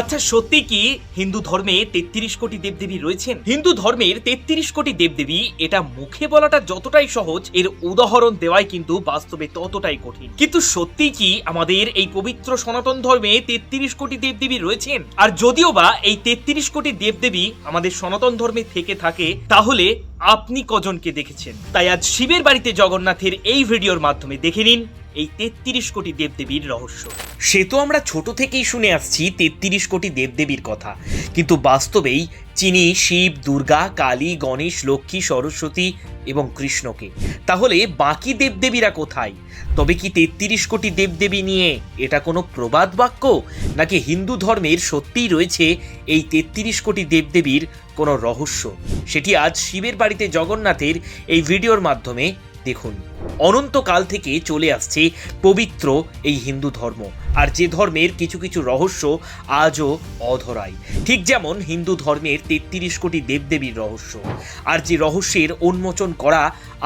আচ্ছা সত্যি কি হিন্দু ধর্মে তেত্রিশ কোটি দেবদেবী রয়েছেন? হিন্দু ধর্মের তেত্রিশ কোটি দেবদেবী এটা মুখে বলাটা যতটাই সহজ, এর উদাহরণ দেওয়াই কিন্তু বাস্তবে ততটাই কঠিন। কিন্তু সত্যি কি আমাদের এই পবিত্র সনাতন ধর্মে তেত্রিশ কোটি দেবদেবী রয়েছেন? আর যদিও বা এই তেত্রিশ কোটি দেবদেবী আমাদের সনাতন ধর্মে থেকে থাকে, তাহলে আপনি কজনকে দেখেছেন? তাই আজ শিবের বাড়িতে জগন্নাথের এই ভিডিওর মাধ্যমে দেখে নিন এই তেত্রিশ কোটি দেবদেবীর রহস্য। সে তো আমরা ছোট থেকেই শুনে আসছি তেত্রিশ কোটি দেবদেবীর কথা। কিন্তু বাস্তবেই চিনি, শিব, দুর্গা, কালী, গণেশ, লক্ষ্মী, সরস্বতী এবং কৃষ্ণকে। তাহলে বাকি দেবদেবীরা কোথায়? তবে কি তেত্রিশ কোটি দেবদেবী নিয়ে এটা কোনো প্রবাদ বাক্য? নাকি হিন্দু ধর্মের সত্যিই রয়েছে এই তেত্রিশ কোটি দেবদেবীর কোনো রহস্য, সেটি আজ শিবের বাড়িতে জগন্নাথের এই ভিডিওর মাধ্যমে দেখুন। অনন্তকাল থেকে চলে আসছে পবিত্র এই হিন্দু ধর্ম, আর যে ধর্মের কিছু কিছু রহস্য আজও অধরাই। ঠিক যেমন হিন্দু ধর্মের তেত্রিশ কোটি দেবদেবীর রহস্য, আর যে রহস্যের উন্মোচন করা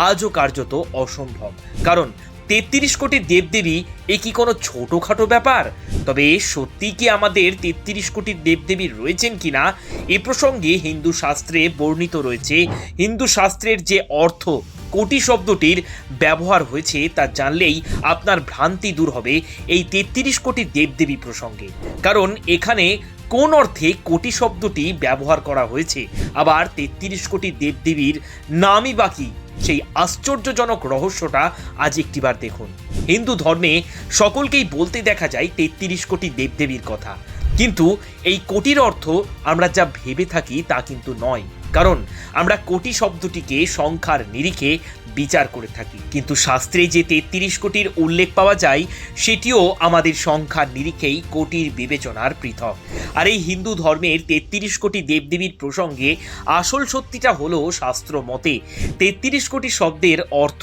আজও কার্যত অসম্ভব। কারণ তেত্রিশ কোটি দেবদেবী, এ কি কোনো ছোটোখাটো ব্যাপার? তবে সত্যি কি আমাদের তেত্রিশ কোটি দেবদেবী রয়েছেন কিনা এ প্রসঙ্গে হিন্দু শাস্ত্রে বর্ণিত রয়েছে, হিন্দু শাস্ত্রের যে অর্থ কোটি শব্দটির ব্যবহার হয়েছে তা জানলেই আপনার ভ্রান্তি দূর হবে এই তেত্রিশ কোটি দেবদেবী প্রসঙ্গে। কারণ এখানে কোন অর্থে কোটি শব্দটি ব্যবহার করা হয়েছে? আবার তেত্রিশ কোটি দেবদেবীর নামই বাকি সেই আশ্চর্যজনক রহস্যটা আজ একটিবার দেখুন। হিন্দু ধর্মে সকলকেই বলতে দেখা যায় তেত্রিশ কোটি দেবদেবীর কথা। কিন্তু এই কোটির অর্থ আমরা যা ভেবে থাকি তা কিন্তু নয়। কারণ আমরা কোটি শব্দটিকে সংখ্যার নিরিখে বিচার করে থাকি। কিন্তু শাস্ত্রে যে তেত্রিশ কোটির উল্লেখ পাওয়া যায়, সেটিও আমাদের সংখ্যার নিরিখেই কোটির বিবেচনার পৃথক। আর এই হিন্দু ধর্মের তেত্রিশ কোটি দেবদেবীর প্রসঙ্গে আসল সত্যিটা হলো শাস্ত্র মতে, তেত্রিশ কোটি শব্দের অর্থ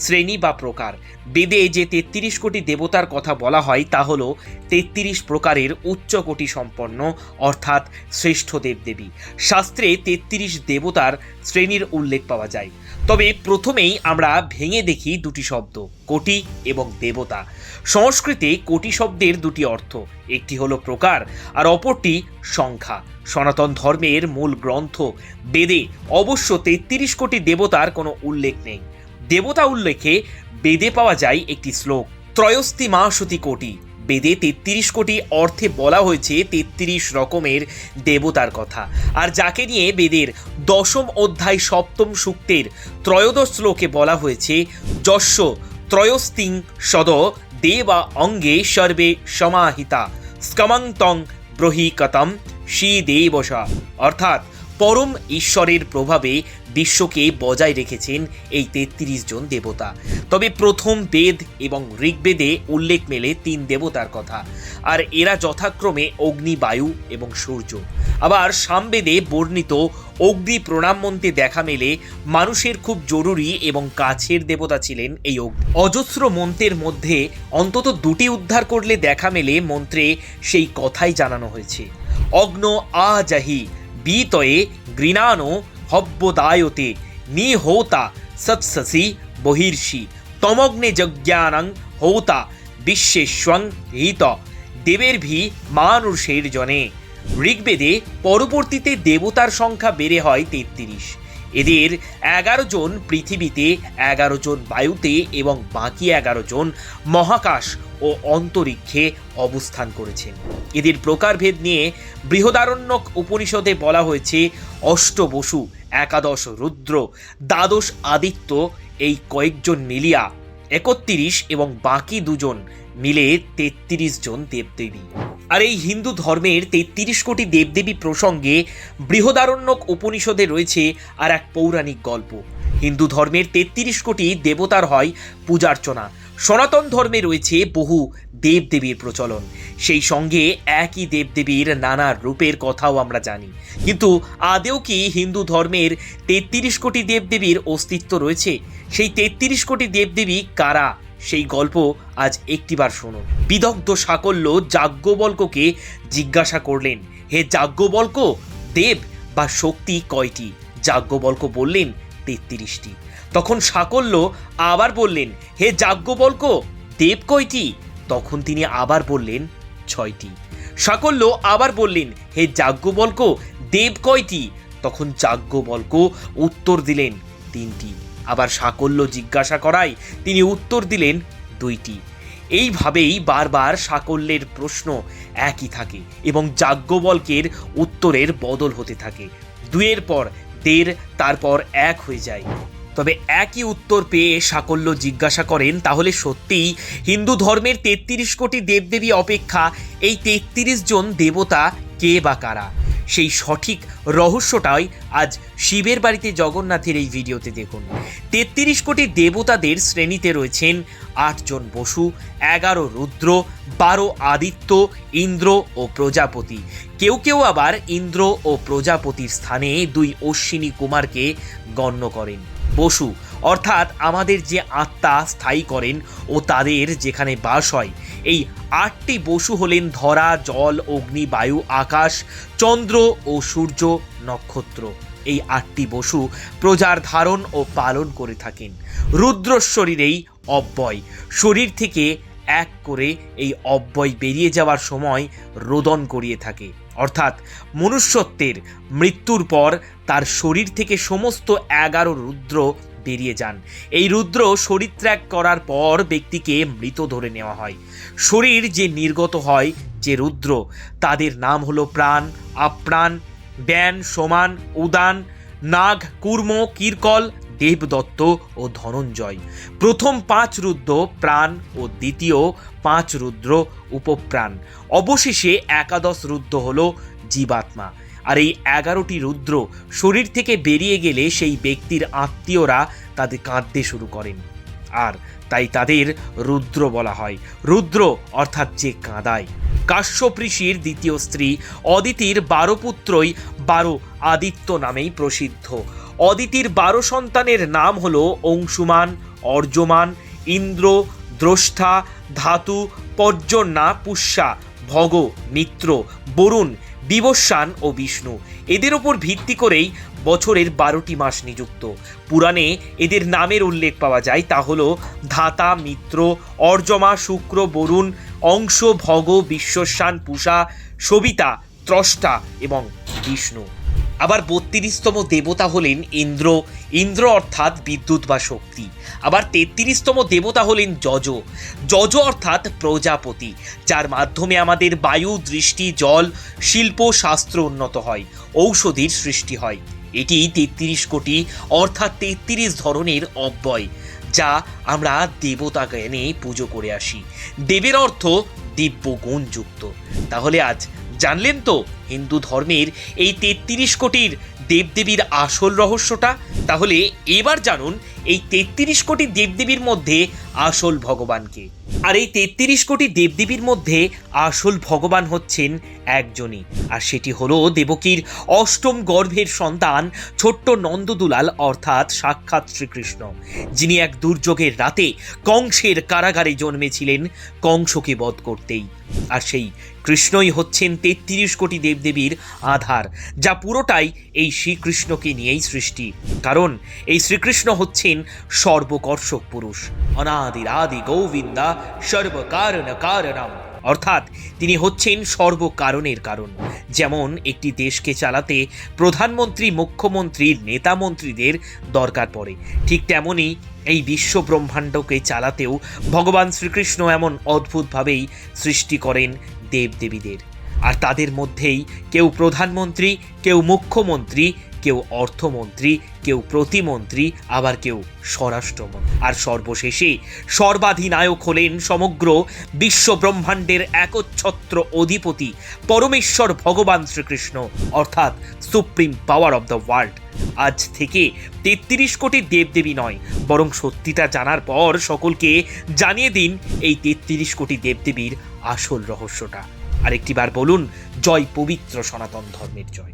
শ্রেণি বা প্রকার। বেদে যে তেত্রিশ কোটি দেবতার কথা বলা হয়, তা হল তেত্রিশ প্রকারের উচ্চ কোটি সম্পন্ন, অর্থাৎ শ্রেষ্ঠ দেবদেবী। শাস্ত্রে তেত্রিশ দেবতার শ্রেণির উল্লেখ পাওয়া যায়। তবে প্রথমেই আমরা ভেঙে দেখি দুটি শব্দ, কোটি এবং দেবতা। সংস্কৃতে কোটি শব্দের দুটি অর্থ, একটি হলো প্রকার আর অপরটি সংখ্যা। সনাতন ধর্মের মূল গ্রন্থ, বেদে অবশ্য তেত্রিশ কোটি দেবতার কোনো উল্লেখ নেই। দেবতা উল্লেখে বেদে পাওয়া যায় একটি শ্লোক। ত্রয়স্তি মাসতি কোটি। বেদে তেত্রিশ কোটি অর্থে বলা হয়েছে তেত্রিশ রকমের দেবতার কথা। আর যাকে নিয়ে বেদের দশম অধ্যায় সপ্তম সূক্তের ত্রয়োদশ শ্লোকে বলা হয়েছে যস্য ত্রয়স্তিং সদ দেবা অঙ্গে সর্বে সমাহিতা স্কমং তং ব্রহিকতম শ্রী দেবসা। অর্থাৎ পরম ঈশ্বরের প্রভাবে বিশ্বকে বজায় রেখেছেন এই তেত্রিশ জন দেবতা। তবে প্রথম বেদ এবং ঋগ্বেদে উল্লেখ মেলে তিন দেবতার কথা। আর এরা যথাক্রমে অগ্নি, বায়ু এবং সূর্য। আবার সামবেদে বর্ণিত অগ্নি প্রণাম মন্ত্রে দেখা মেলে মানুষের খুব জরুরি এবং কাছের দেবতা ছিলেন এই অগ্নি। অজস্র মন্ত্রের মধ্যে অন্তত দুটি উদ্ধার করলে দেখা মেলে মন্ত্রে সেই কথাই জানানো হয়েছে। অগ্ন আজাহি বিতয়ে গৃণানো হব্যদায়তে নিহৌতা সৎসসি বহির্ষি তমগ্নে যজ্ঞানং হৌতা বিশ্বেশ্বং হিত দেবের ভি মানুষের জনে ঋগ্বেদে পরবর্তীতে দেবতার সংখ্যা বেড়ে হয় তেত্রিশ। এদের এগারো জন পৃথিবীতে, এগারো জন বায়ুতে এবং বাকি এগারো জন মহাকাশ ও অন্তরিক্ষে অবস্থান করেছেন। এদের প্রকারভেদ নিয়ে বৃহদারণ্যক উপনিষদে বলা হয়েছে, অষ্ট বসু, একাদশ রুদ্র, দ্বাদশ আদিত্য, এই কয়েকজন মিলিয়া একত্রিশ এবং বাকি দুজন মিলে তেত্রিশ জন দেবদেবী। আর এই হিন্দু ধর্মের তেত্রিশ কোটি দেবদেবী প্রসঙ্গে বৃহদারণ্যক উপনিষদে রয়েছে আর এক পৌরাণিক গল্প। হিন্দু ধর্মের তেত্রিশ কোটি দেবতার হয় পূজার্চনা। সনাতন ধর্মে রয়েছে বহু দেবদেবীর প্রচলন। সেই সঙ্গে একই দেবদেবীর নানা রূপের কথাও আমরা জানি। কিন্তু আদেও কি হিন্দু ধর্মের তেত্রিশ কোটি দেবদেবীর অস্তিত্ব রয়েছে? সেই তেত্রিশ কোটি দেবদেবী কারা? সেই গল্প আজ একটিবার শুনুন। বিদগ্ধ সাকল্য যাজ্ঞবল্ককে জিজ্ঞাসা করলেন, হে যাজ্ঞবল্ক, দেব বা শক্তি কয়টি? যাজ্ঞবল্ক বললেন, তেত্রিশটি। তখন সাকল্য আবার বললেন, হে যাজ্ঞবল্ক, দেব কয়টি? তখন তিনি আবার বললেন, ছয়টি। সাকল্য আবার বললেন, হে যাজ্ঞবল্ক, দেব কয়টি? তখন যাজ্ঞবল্ক উত্তর দিলেন, তিনটি। আবার সাকল্য জিজ্ঞাসা করায় তিনি উত্তর দিলেন, দুইটি। এইভাবেই বারবার সাকল্যের প্রশ্ন একই থাকে এবং যাজ্ঞবল্কের উত্তরের বদল হতে থাকে। দুয়ের পর দেড়, তারপর এক হয়ে যায়। তবে একই উত্তর পেয়ে সাকল্য জিজ্ঞাসা করেন, তাহলে সত্যিই হিন্দু ধর্মের তেত্রিশ কোটি দেবদেবী অপেক্ষা এই তেত্রিশ জন দেবতা কে বা কারা? সেই সঠিক রহস্যটাই আজ শিবের বাড়িতে জগন্নাথের এই ভিডিওতে দেখুন। তেত্রিশ কোটি দেবতাদের শ্রেণীতে রয়েছেন আটজন বসু, এগারো রুদ্র, বারো আদিত্য, ইন্দ্র ও প্রজাপতি। কেউ কেউ আবার ইন্দ্র ও প্রজাপতির স্থানে দুই অশ্বিনী কুমারকে গণ্য করেন। বসু, অর্থাৎ আমাদের যে আত্মা স্থায়ী করেন ও তাদের যেখানে বাস হয়। এই আটটি বসু হলেন ধরা, জল, অগ্নি, বায়ু, আকাশ, চন্দ্র ও সূর্য নক্ষত্র। এই আটটি বসু প্রজার ধারণ ও পালন করে থাকেন। রুদ্র শরীরেই অব্যয়। শরীর থেকে এক করে এই অব্যয় বেরিয়ে যাওয়ার সময় রোদন করিয়ে থাকে। অর্থাৎ মনুষ্যত্বের মৃত্যুর পর তার শরীর থেকে সমস্ত এগারো রুদ্র বেরিয়ে যান। এই রুদ্র শরীর ত্যাগ করার পর ব্যক্তিকে মৃত ধরে নেওয়া হয়। শরীর যে নির্গত হয় যে রুদ্র, তাদের নাম হলো প্রাণ, আপ্রাণ, ব্যান, সমান, উদান, নাগ, কুর্ম, কিরকল দেবদত্ত ও ধনঞ্জয়। প্রথম পাঁচ রুদ্র প্রাণ ও দ্বিতীয় পাঁচ রুদ্র উপপ্রাণ। অবশেষে একাদশ রুদ্র হল জীবাত্মা। আর এই এগারোটি রুদ্র শরীর থেকে বেরিয়ে গেলে সেই ব্যক্তির আত্মীয়রা তাদের কাঁদতে শুরু করেন। আর তাই তাদের রুদ্র বলা হয়। রুদ্র অর্থাৎ যে কাঁদায়। কাশ্যপ ঋষির দ্বিতীয় স্ত্রী অদিতির বারো পুত্রই বারো আদিত্য নামেই প্রসিদ্ধ। অদিতির বারো সন্তানের নাম হলো অংশুমান অর্জমান ইন্দ্র, দ্রষ্টা, ধাতু পর্জন্যা পুষ্যা, ভগ, মিত্র, বরুণ, বিবস্বান ও বিষ্ণু। এদের ওপর ভিত্তি করেই বছরের বারোটি মাস নিযুক্ত। পুরাণে এদের নামের উল্লেখ পাওয়া যায়, তা হল ধাতা, মিত্র অর্জমা শুক্র, বরুণ, অংশ, ভগ, বিশ্বস্বান, পুষা, সবিতা, ত্রষ্টা এবং বিষ্ণু। আবার বত্রিশতম দেবতা হলেন ইন্দ্র। ইন্দ্র অর্থাৎ বিদ্যুৎ বা শক্তি। আবার তেত্রিশতম দেবতা হলেন যজ। যজ অর্থাৎ প্রজাপতি, যার মাধ্যমে আমাদের বায়ু, দৃষ্টি, জল, শিল্প, শাস্ত্র উন্নত হয়, ঔষধির সৃষ্টি হয়। এটি তেত্রিশ কোটি অর্থাৎ তেত্রিশ ধরনের অব্যয়, যা আমরা দেবতা জ্ঞানে পুজো করে আসি। দেবের অর্থ দিব্য গুণযুক্ত তাহলে আজ জানলেন তো, হিন্দু ধর্মের এই তেত্রিশ কোটির দেবদেবীর আসল রহস্যটা? তাহলে এবার জানুন এই তেত্রিশ কোটি দেবদেবীর মধ্যে আসল ভগবানকে আর এই তেত্রিশ কোটি দেবদেবীর মধ্যে আসল ভগবান হচ্ছেন একজনই, আর সেটি হলো দেবকীর অষ্টম গর্ভের সন্তান ছোট্ট নন্দদুলাল, অর্থাৎ সাক্ষাৎ শ্রীকৃষ্ণ, যিনি এক দুর্যোগের রাতে কংসের কারাগারে জন্মেছিলেন, কংসকে বধ করতেই। আর সেই কৃষ্ণই হচ্ছেন তেত্রিশ কোটি দেবদেবীর আধার, যা পুরোটাই এই শ্রীকৃষ্ণকে নিয়েই সৃষ্টি। কারণ এই শ্রীকৃষ্ণ হচ্ছেন সর্বকর্ষক পুরুষ। অনাদিরাদি গোবিন্দা সর্বকারণ কারণম। অর্থাৎ তিনি হচ্ছেন সর্বকারণের কারণ। যেমন একটি দেশকে চালাতে প্রধানমন্ত্রী, মুখ্যমন্ত্রী, নেতা মন্ত্রীদের দরকার পড়ে। ঠিক তেমনই এই বিশ্ব ব্রহ্মাণ্ডকে চালাতেও ভগবান শ্রীকৃষ্ণ এমন অদ্ভুতভাবেই সৃষ্টি করেন দেবদেবীদের। আর তাদের মধ্যেই কেউ প্রধানমন্ত্রী, কেউ মুখ্যমন্ত্রী কেউ অর্থমন্ত্রী, কেউ প্রতিমন্ত্রী, আবার কেউ স্বরাষ্ট্রমন্ত্রী। আর সর্বশেষে সর্বাধিনায়ক হলেন সমগ্র বিশ্ব ব্রহ্মাণ্ডের একচ্ছত্র অধিপতি পরমেশ্বর ভগবান শ্রীকৃষ্ণ, অর্থাৎ supreme power of the world. আজ থেকে তেত্রিশ কোটি দেবদেবী নয়, বরং সত্যিটা জানার পর সকলকে জানিয়ে দিন এই তেত্রিশ কোটি দেবদেবীর আসল রহস্যটা। আরেকটিবার বলুন, জয় পবিত্র সনাতন ধর্মের জয়।